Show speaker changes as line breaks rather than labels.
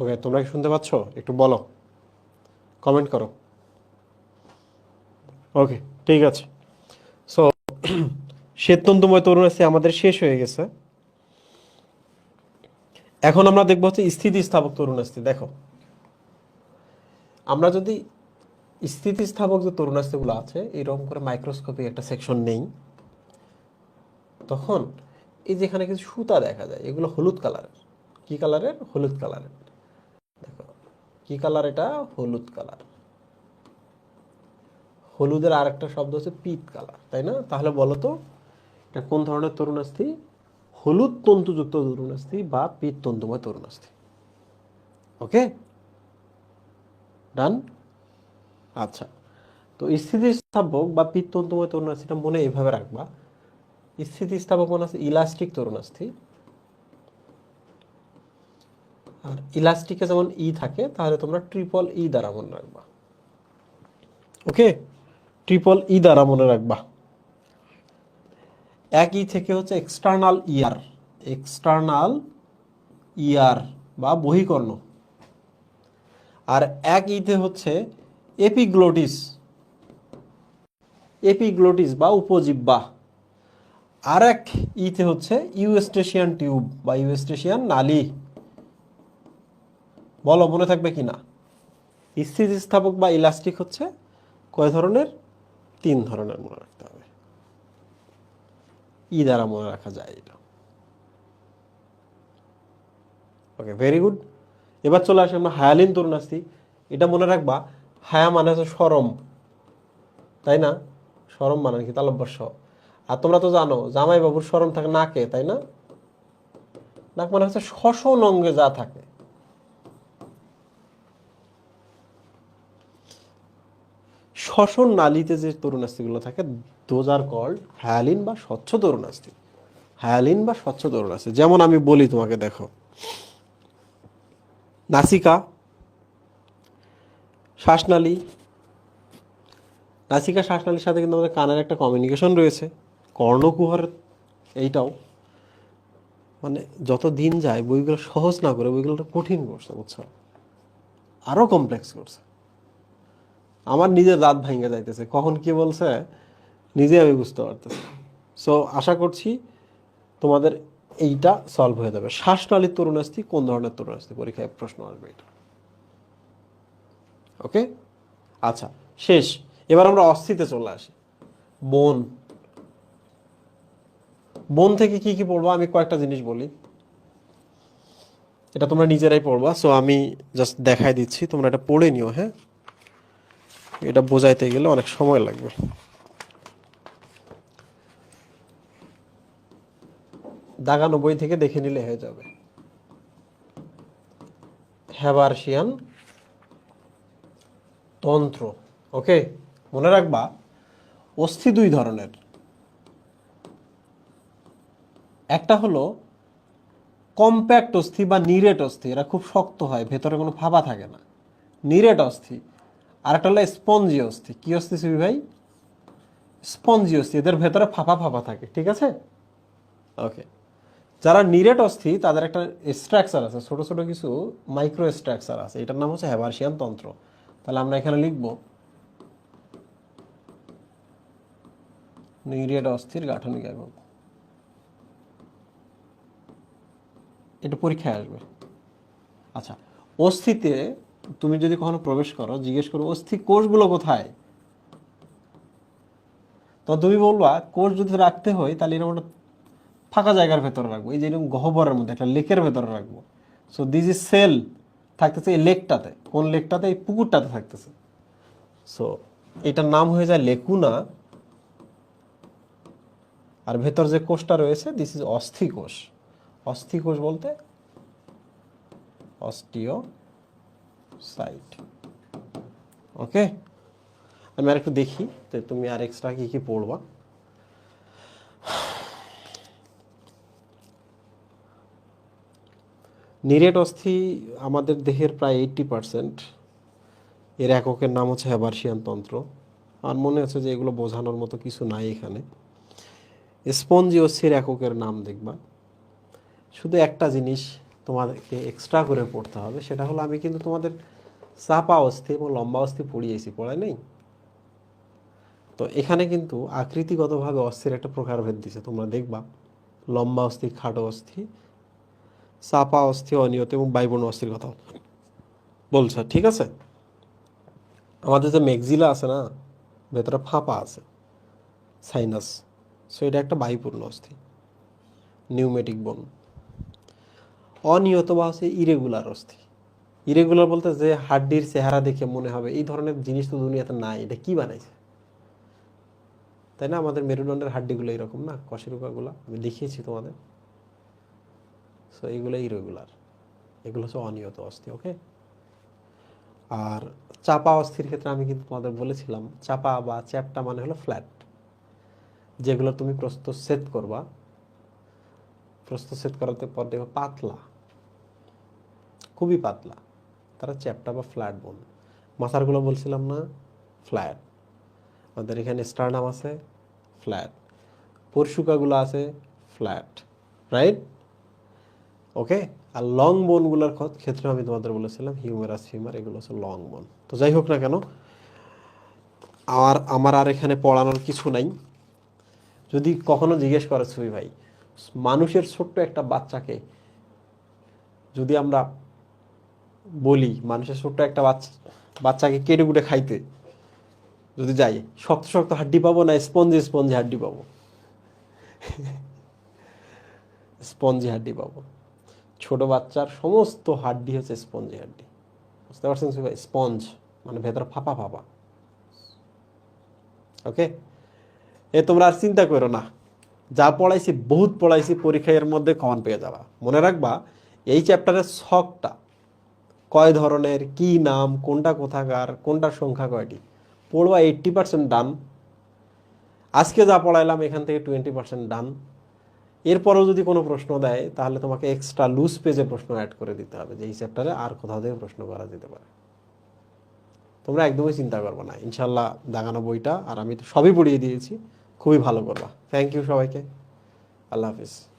ওকে তোমরা কি শুনতে পাচ্ছ? একটু বলো। কমেন্ট করো। ওকে ঠিক আছে। সো শ্বেততন্তুময় তরুণ আছে, আমাদের শেষ হয়ে গেছে। এখন আমরা দেখব হচ্ছে স্থিতিস্থাপক তরুণ আসছে দেখো। আমরা যদি স্থিতিস্থাপক যে তরুণাস্তিগুলো আছে, এরকম করে মাইক্রোস্কোপিক একটা সেকশন নেই, তখন এই যেখানে কিছু সুতা দেখা যায়, এগুলো হলুদ কালারের কি কালারের হলুদ কালারের কি কালার এটা? হলুদ কালার। হলুদের আরেকটা শব্দ হচ্ছে পিত কালার, তাই না? তাহলে বলো তো, এটা কোন ধরনের তরুণাস্থি হলুদ তন্তুযুক্ত তরুণাস্থি বা পিত তন্তুময় তরুণাস্থি ওকে ডান আচ্ছা তো স্থিতিস্থাপক বা পিত্তন্তময় তরুণাস্থিটা মনে এভাবে রাখবা। স্থিতিস্থাপক মনে আছে ইলাস্টিক তরুণাস্থি আর ইলাস্টিকে যেমন ই থাকে, তাহলে তোমরা ট্রিপল ই দ্বারা মনে রাখবা। ওকে ট্রিপল ই দ্বারা মনে রাখবা। এক ই থেকে হচ্ছে এক্সটার্নাল ইয়ার এক্সটার্নাল ইয়ার বা বহিকর্ণ। আর এক ইতে হচ্ছে এপিগ্লোটিস এপিগ্লোটিস বা উপজিব্বা। আর এক ইতে হচ্ছে ইউএস্টেশিয়ান টিউব বা ইউএস্টেশিয়ান নালী। বলো, মনে থাকবে কি না? স্থিতিস্থাপক বা ইলাস্টিক হচ্ছে কয় ধরনের? তিন ধরনের মনে রাখতে হবে। ই দ্বারা মনে রাখা যায় এটা। ওকে ভেরি গুড এবার চলে আসি আমরা হায়ালিন তরুণাস্তি এটা মনে রাখবা, হায়া মানে হচ্ছে সরম। তাই না? সরম মানে কি? তালব্যস্য আর তোমরা তো জানো জামাই বাবুর সরম থাকে নাকে, তাই না? নাক মানে হচ্ছে শ্বসন অঙ্গে যা থাকে। শ্বসন নালীতে যে তরুণাস্থিগুলো থাকে দোজ আর কল্ড হায়ালিন বা স্বচ্ছ তরুণাস্থি হায়ালিন বা স্বচ্ছ তরুণাস্থি যেমন আমি বলি তোমাকে, দেখো। নাসিকা, শ্বাসনালী। নাসিকা, শ্বাসনালীর সাথে কিন্তু আমাদের কানের একটা কমিউনিকেশন রয়েছে। কর্ণকুহর, এইটাও। মানে যত দিন যায়, বইগুলো সহজ না করে, বইগুলো কঠিন করছে, বুঝছ? আরও কমপ্লেক্স করছে। আমার নিজের দাঁত ভাঙ্গে যাইতেছে। কখন কি বলছে, নিজে আমি বুঝতে পারতেছি সো আশা করছি তোমাদের এইটা সলভ হয়ে যাবে। শ্বাসনালীর তরুণাস্থি কোন ধরনের তরুণাস্থি পরীক্ষায় প্রশ্ন আসবে এটা। ওকে আচ্ছা শেষ। এবার আমরা অস্থিতে চলে আসি। বন। বন থেকে কি কি পড়ব? আমি কয়েকটা জিনিস বলি। এটা তোমরা নিজেরাই পড়বা। সো আমি জাস্ট দেখাই দিচ্ছি। তোমরা এটা পড়ে নিও হ্যাঁ? এটা বোঝাইতে গেলে অনেক সময় লাগবে। দাগানো বই থেকে দেখে নিলে হয়ে যাবে। হ্যাবার্সিয়ান তন্ত্র, ওকে? মনে রাখবা, অস্থি দুই ধরনের। একটা হলো কম্প্যাক্ট অস্থি বা নিরেট অস্থি, এরা খুব শক্ত হয়, ভেতরে কোনো ফাঁপা থাকে না। নিরেট অস্থি আর একটা হলো স্পঞ্জি অস্থি। কি অস্থি, সুবি ভাই? স্পঞ্জি অস্থি, এদের ভেতরে ফাঁপা ফাঁপা থাকে, ঠিক আছে? ওকে যারা নিরেট অস্থি, তাদের একটা স্ট্রাকচার আছে, ছোট ছোট কিছু মাইক্রো স্ট্রাকচার আছে। এটার নাম হচ্ছে হ্যাবার্সিয়ান তন্ত্র। তাহলে আমরা এখানে লিখব, নিরেট অস্থির গাঠনিক একক। এটা পরীক্ষায় আসবে। আচ্ছা অস্থিতে তুমি যদি কখনো প্রবেশ করো, জিজ্ঞেস করো অস্থি কোষগুলো কোথায়? তো তুমি বলবা, কোষ যদি রাখতে হয়, তাহলে এরকম একটা ফাঁকা জায়গার ভেতরে রাখব। এই যে এরকম গহ্বরের মধ্যে, একটা লেকের ভেতরে রাখব। সো দিস ইজ সেল থাকতেছে এই লেকটাতে। কোন লেকটাতে? এই পুকুরটাতে থাকতেছে। সো এটার নাম হয়ে যায় লেকুনা। আর ভেতর যে কোষটা রয়েছে দিস ইজ অস্থি কোষ অস্থি কোষ বলতে অস্টিও সাইট ওকে আমি আর একটু দেখি, তো তুমি আর এক্সট্রা কি কি পড়বা? নিরেট অস্থি আমাদের দেহের প্রায় এইটটি পার্সেন্ট এর এককের নাম হচ্ছে হ্যাবার্সিয়ান তন্ত্র। আর মনে হচ্ছে যে এগুলো বোঝানোর মতো কিছু নাই এখানে। স্পঞ্জি অস্থির এককের নাম দেখবা। শুধু একটা জিনিস তোমাদেরকে এক্সট্রা করে পড়তে হবে। সেটা হলো আমি কিন্তু তোমাদের চাপা অস্থি এবং লম্বা অস্থি পড়িয়েছি পড়াই নেই? তো এখানে কিন্তু আকৃতিগতভাবে অস্থির একটা প্রকারভেদ দিছে। তোমরা দেখবা, লম্বা অস্থি, খাটো অস্থি, চাপা অস্থি, অনিয়ত এবং বাইবর্ণ অস্থির কথা বলছে, ঠিক আছে? আমাদের যে মেগজিলা আছে না, ভেতরে ফাঁপা আছে সাইনাস সো এটা একটা বায়ুপূর্ণ অস্থি নিউমেটিক বোন অনিয়ত বা হচ্ছে ইরেগুলার অস্থি ইরেগুলার বলতে যে হাড্ডির চেহারা দেখে মনে হবে, এই ধরনের জিনিস তো দুনিয়াতে নাই, এটা কি বানাইছে? তাই না? আমাদের মেরুদণ্ডের হাড্ডিগুলো এরকম না? কশেরুকাগুলো, আমি দেখিয়েছি তোমাদের। সো এইগুলো ইরেগুলার এগুলো হচ্ছে অনিয়ত অস্থি ওকে আর চাপা অস্থির ক্ষেত্রে আমি কিন্তু তোমাদের বলেছিলাম, চাপা বা চ্যাপটা মানে হলো ফ্ল্যাট যেগুলো তুমি প্রস্তুত সেট করবা। প্রস্তুত সেট করাতে পর দেখবে পাতলা, খুবই পাতলা। তারা চ্যাপটা বা ফ্ল্যাট বোন মাথারগুলো বলছিলাম না ফ্ল্যাট আমাদের এখানে স্টারনাম আছে ফ্ল্যাট পরশুকাগুলো আছে ফ্ল্যাট রাইট ওকে আর লং বোনগুলোর ক্ষেত্রে আমি তোমাদের বলেছিলাম হিউমারাস হিউমার এগুলো হচ্ছে লং বোন তো যাই হোক না কেন, আর আমার আর এখানে পড়ানোর কিছু নাই। যদি কখনো জিজ্ঞেস করে ছুই ভাই মানুষের ছোট্ট একটা বাচ্চাকে যদি আমরা বলি, মানুষের ছোট্ট একটা বাচ্চা, বাচ্চাকে কেটে কুটে খাইতে, যদি যাই, শক্ত শক্ত হাড্ডি পাবো না স্পঞ্জি স্পঞ্জি হাড্ডি পাবো? স্পঞ্জি হাড্ডি পাবো। ছোট বাচ্চার সমস্ত হাড্ডি হচ্ছে স্পঞ্জি হাড্ডি। বুঝতে পারছেন স্পঞ্জ মানে ভেতর ফাঁপা ফাঁপা। ওকে এ তোমরা আর চিন্তা করো না। যা পড়াইছি, বহুত পড়াইছি পরীক্ষায় এর মধ্যে কমন পেয়ে যাবা। মনে রাখবা, এই চ্যাপ্টারের ছকটা কয় ধরনের, কি নাম, কোনটা কোথাকার কোনটার সংখ্যা কয়টি, পড়বা এইট্টি পার্সেন্ট ডান আজকে যা পড়াইলাম, এখান থেকে টোয়েন্টি পার্সেন্ট ডান এরপরেও যদি কোনো প্রশ্ন দেয়, তাহলে তোমাকে এক্সট্রা লুজ পেজে প্রশ্ন অ্যাড করে দিতে হবে, যে এই চ্যাপ্টারে আর কোথাও থেকে প্রশ্ন করা যেতে পারে। তোমরা একদমই চিন্তা করবে না। ইনশাল্লাহ দাগানো বইটা, আর আমি তো সবই পড়িয়ে দিয়েছি। খুবই ভালো করবা। থ্যাংক ইউ সবাইকে। আল্লাহ হাফিজ।